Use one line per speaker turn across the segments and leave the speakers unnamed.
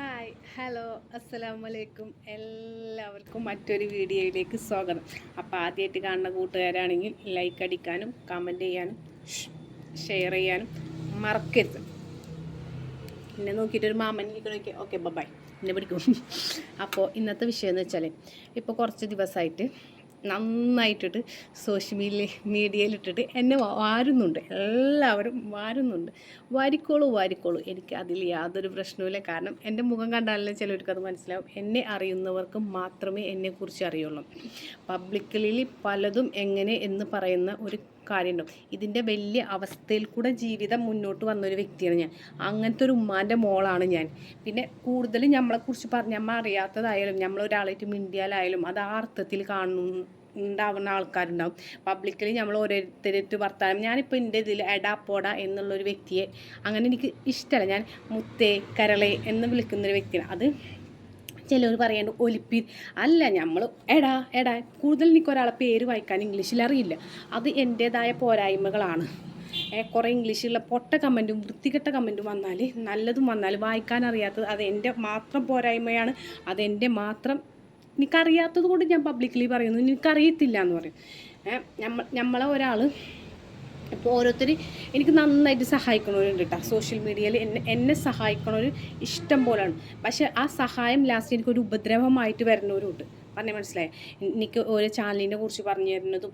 Hi hello അസ്സലാമു അലൈക്കും എല്ലാവർക്കും മറ്റൊരു വീഡിയോയിലേക്ക് സ്വാഗതം. അപ്പോൾ ആദ്യമായിട്ട് കാണുന്ന കൂട്ടുകാരാണെങ്കിൽ ലൈക്ക് അടിക്കാനും കമന്റ് ചെയ്യാനും ഷെയർ ചെയ്യാനും മറക്കരുത്. എന്നെ നോക്കിയിട്ടൊരു മാമൻ നോക്കി ഓക്കെ ബൈ എന്നെ പിടിക്കും. അപ്പോൾ ഇന്നത്തെ വിഷയം എന്ന് വെച്ചാൽ ഇപ്പോൾ കുറച്ച് ദിവസമായിട്ട് നന്നായിട്ടിട്ട് സോഷ്യൽ മീഡിയ മീഡിയയിലിട്ടിട്ട് എന്നെ വാരുന്നുണ്ട്. എല്ലാവരും വാരുന്നുണ്ട്. വാരിക്കോളൂ വാരിക്കോളൂ. എനിക്ക് അതിൽ യാതൊരു പ്രശ്നവുമില്ല. കാരണം എന്റെ മുഖം കണ്ടാലേ ചിലർക്ക് അത് മനസ്സിലാവും. എന്നെ അറിയുന്നവർക്ക് മാത്രമേ എന്നെക്കുറിച്ച് അറിയുള്ളൂ. പബ്ലിക്കലിൽ പലതും എങ്ങനെ എന്ന് പറയുന്ന ഒരു കാര്യമുണ്ടാവും. ഇതിന്റെ വലിയ അവസ്ഥയിൽ കൂടെ ജീവിതം മുന്നോട്ട് വന്നൊരു വ്യക്തിയാണ് ഞാൻ. അങ്ങനത്തെ ഒരു ഉമ്മാന്റെ മോളാണ് ഞാൻ. പിന്നെ കൂടുതലും നമ്മളെക്കുറിച്ച് പറഞ്ഞ് നമ്മൾ അറിയാത്തതായാലും നമ്മളൊരാളായിട്ട് മിണ്ടിയാലായാലും അത് ആ അർത്ഥത്തിൽ കാണുന്നു ഉണ്ടാവുന്ന ആൾക്കാരുണ്ടാവും. പബ്ലിക്കലി നമ്മൾ ഓരോരുത്തരായിട്ട് വർത്താനം. ഞാനിപ്പോൾ എന്റെ ഇതിൽ എടാ പോടാ എന്നുള്ളൊരു വ്യക്തിയെ അങ്ങനെ എനിക്ക് ഇഷ്ടമല്ല. ഞാൻ മുത്തേ കരളെ എന്ന് വിളിക്കുന്നൊരു വ്യക്തിയാണ്. അത് ചിലർ പറയേണ്ട ഒലിപ്പി. അല്ല നമ്മൾ എടാ എടാ കൂടുതൽ എനിക്ക് ഒരാളെ പേര് വായിക്കാൻ ഇംഗ്ലീഷിൽ അറിയില്ല. അത് എന്റേതായ പോരായ്മകളാണ്. കുറേ ഇംഗ്ലീഷിലുള്ള പൊട്ട കമന്റും വൃത്തികെട്ട കമന്റും വന്നാൽ നല്ലതും വന്നാൽ വായിക്കാൻ അറിയാത്തത് അത് എന്റെ മാത്രം പോരായ്മയാണ്. അതെന്റെ മാത്രം എനിക്കറിയാത്തത് കൊണ്ട് ഞാൻ പബ്ലിക്കലി പറയുന്നു. എനിക്കറിയത്തില്ല എന്ന് പറയും നമ്മളെ ഒരാൾ ഇപ്പോൾ ഓരോരുത്തർ എനിക്ക് നന്നായിട്ട് സഹായിക്കണവരുണ്ട് കേട്ടോ സോഷ്യൽ മീഡിയയിൽ എന്നെ എന്നെ സഹായിക്കണവർ ഇഷ്ടം പോലെയാണ് പക്ഷേ ആ സഹായം ലാസ്റ്റ് എനിക്കൊരു ഉപദ്രവമായിട്ട് വരുന്നവരുണ്ട്. പറഞ്ഞ മനസ്സിലായി? എനിക്ക് ഓരോ ചാനലിനെ കുറിച്ച് പറഞ്ഞു തരുന്നതും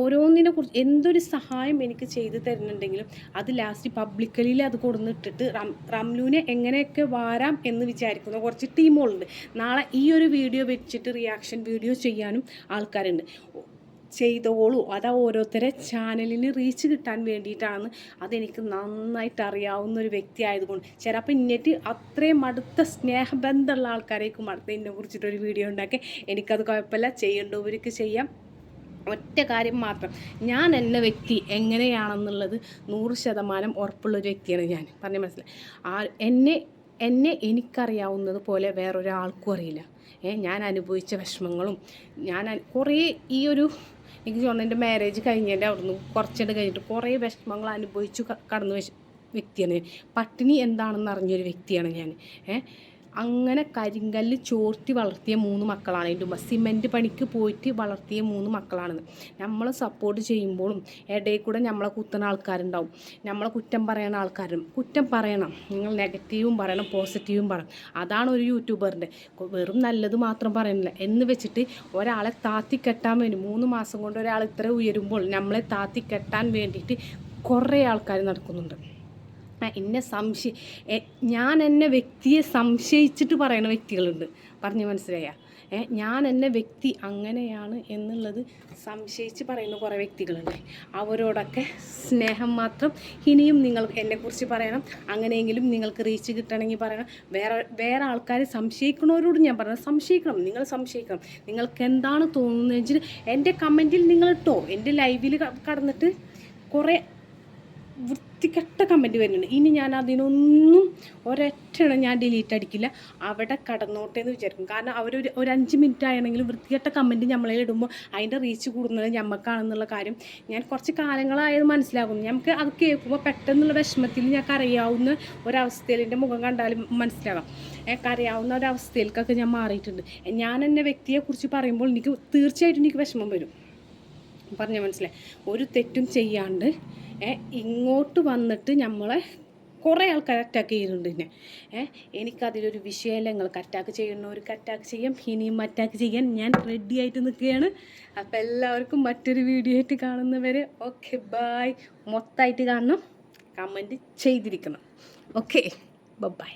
ഓരോന്നിനെ കുറിച്ച് എന്തൊരു സഹായം എനിക്ക് ചെയ്തു തരുന്നുണ്ടെങ്കിലും അത് ലാസ്റ്റ് പബ്ലിക്കലിൽ അത് കൊടുന്നിട്ടിട്ട് റം റംലുവിനെ എങ്ങനെയൊക്കെ വാരാം എന്ന് വിചാരിക്കുന്ന കുറച്ച് ടീമുകളുണ്ട് നാളെ ഈ ഒരു വീഡിയോ വെച്ചിട്ട് റിയാക്ഷൻ വീഡിയോ ചെയ്യാനും ആൾക്കാരുണ്ട്. ചെയ്തോളൂ. അത് ഓരോരുത്തരെ ചാനലിന് റീച്ച് കിട്ടാൻ വേണ്ടിയിട്ടാണ്. അതെനിക്ക് നന്നായിട്ട് അറിയാവുന്ന ഒരു വ്യക്തി ആയതുകൊണ്ട് ചിലപ്പോൾ ഇന്നിട്ട് അത്രയും അടുത്ത സ്നേഹബന്ധമുള്ള ആൾക്കാരേക്കും അടുത്ത എന്നെ കുറിച്ചിട്ടൊരു വീഡിയോ ഉണ്ടാക്കി. എനിക്കത് കുഴപ്പമില്ല. ചെയ്യേണ്ടവർക്ക് ചെയ്യാം. ഒറ്റ കാര്യം മാത്രം. ഞാൻ എന്ന വ്യക്തി എങ്ങനെയാണെന്നുള്ളത് നൂറ് ശതമാനം ഉറപ്പുള്ളൊരു വ്യക്തിയാണ് ഞാൻ. പറഞ്ഞ മനസ്സിലായി. ആ എന്നെ എന്നെ എനിക്കറിയാവുന്നത് പോലെ വേറൊരാൾക്കും അറിയില്ല. ഏ ഞാൻ അനുഭവിച്ച വിഷമങ്ങളും ഞാൻ കുറേ ഈ ഒരു എനിക്ക് തോന്നുന്നു എന്റെ മാരേജ് കഴിഞ്ഞതിന്റെ അവിടുന്ന് കുറച്ചിട്ട് കഴിഞ്ഞിട്ട് കുറേ വിഷമങ്ങൾ അനുഭവിച്ചു കടന്നു വ്യക്തിയാണ്. പട്ടിണി എന്താണെന്ന് അറിഞ്ഞൊരു വ്യക്തിയാണ് ഞാൻ. ഏ അങ്ങനെ കരിങ്കല്ല് ചോർത്തി വളർത്തിയ മൂന്ന് മക്കളാണ്. എന്റെ ഉമ്മ സിമെന്റ് പണിക്ക് പോയിട്ട് വളർത്തിയ മൂന്ന് മക്കളാണെന്ന് നമ്മൾ സപ്പോർട്ട് ചെയ്യുമ്പോഴും ഇടയിൽ കൂടെ നമ്മളെ കുത്തുന്ന ആൾക്കാരുണ്ടാവും. നമ്മളെ കുറ്റം പറയുന്ന ആൾക്കാരും. കുറ്റം പറയണം. നിങ്ങൾ നെഗറ്റീവും പറയണം പോസിറ്റീവും പറയണം. അതാണ് ഒരു യൂട്യൂബറിന്റെ വെറും നല്ലത് മാത്രം പറയുന്നില്ല. എന്ന് വെച്ചിട്ട് ഒരാളെ താത്തി കെട്ടാൻ വേണ്ടി മൂന്ന് മാസം കൊണ്ട് ഒരാൾ ഇത്ര ഉയരുമ്പോൾ നമ്മളെ താത്തി കെട്ടാൻ വേണ്ടിയിട്ട് കുറേ ആൾക്കാർ നടക്കുന്നുണ്ട്. ആ, എന്നെ സംശയ ഞാൻ എന്നെ വ്യക്തിയെ സംശയിച്ചിട്ട് പറയുന്ന വ്യക്തികളുണ്ട്. പറഞ്ഞു മനസ്സിലായ? ഞാൻ എന്നെ വ്യക്തി അങ്ങനെയാണ് എന്നുള്ളത് സംശയിച്ച് പറയുന്ന കുറേ വ്യക്തികളുണ്ട്. അവരോടൊക്കെ സ്നേഹം മാത്രം ഇനിയും നിങ്ങൾ എന്നെക്കുറിച്ച് പറയണം. അങ്ങനെയെങ്കിലും നിങ്ങൾക്ക് റീച്ച് കിട്ടണമെങ്കിൽ പറയണം. വേറെ വേറെ ആൾക്കാർ സംശയിക്കുന്നവരോട് ഞാൻ പറയുന്നത് സംശയിക്കണം. നിങ്ങൾ സംശയിക്കണം. നിങ്ങൾക്ക് എന്താണ് തോന്നുന്നത് വെച്ചാൽ എന്റെ കമന്റിൽ നിങ്ങൾ ഇട്ടോ? എന്റെ ലൈവിൽ കടന്നിട്ട് കുറേ വൃത്തികെട്ട കമന്റ് വരുന്നുണ്ട്. ഇനി ഞാൻ അതിനൊന്നും ഒരൊറ്റണം ഞാൻ ഡിലീറ്റ് അടിക്കില്ല. അവിടെ കടന്നോട്ടെ എന്ന് വിചാരിക്കും. കാരണം അവരൊരു ഒരു അഞ്ച് മിനിറ്റ് ആണെങ്കിലും വൃത്തികെട്ട കമന്റ് നമ്മളെ ഇടുമ്പോൾ അതിന്റെ റീച്ച് കൂടുന്നത് ഞമ്മക്കാണെന്നുള്ള കാര്യം ഞാൻ കുറച്ച് കാലങ്ങളായത് മനസ്സിലാകും നമുക്ക് അത് കേൾക്കുമ്പോൾ പെട്ടെന്നുള്ള വിഷമത്തിൽ ഞാൻ കരയാവുന്ന ഒരവസ്ഥയിൽ എന്റെ മുഖം കണ്ടാലും മനസ്സിലാകാം കരയാവുന്ന ഒരവസ്ഥയിലേക്കൊക്കെ ഞാൻ മാറിയിട്ടുണ്ട്. ഞാൻ എന്നെ വ്യക്തിയെക്കുറിച്ച് പറയുമ്പോൾ എനിക്ക് തീർച്ചയായിട്ടും എനിക്ക് വിഷമം വരും. പറഞ്ഞ മനസ്സിലായി. ഒരു തെറ്റും ചെയ്യാണ്ട് ഇങ്ങോട്ട് വന്നിട്ട് നമ്മളെ കുറേ ആൾക്കാർ അറ്റാക്ക് ചെയ്യുന്നുണ്ട് എന്നെ ഏ എനിക്കതിലൊരു വിഷയമല്ല. നിങ്ങൾക്ക് അറ്റാക്ക് ചെയ്യുന്നവർക്ക് അറ്റാക്ക് ചെയ്യാം. ഇനിയും അറ്റാക്ക് ചെയ്യാൻ ഞാൻ റെഡി ആയിട്ട് നിൽക്കുകയാണ് അപ്പോൾ എല്ലാവർക്കും മറ്റൊരു വീഡിയോ ആയിട്ട് കാണുന്നവരെ ഓക്കെ ബായ് മൊത്തമായിട്ട് കാണണം. കമന്റ് ചെയ്തിരിക്കണം. Okay bye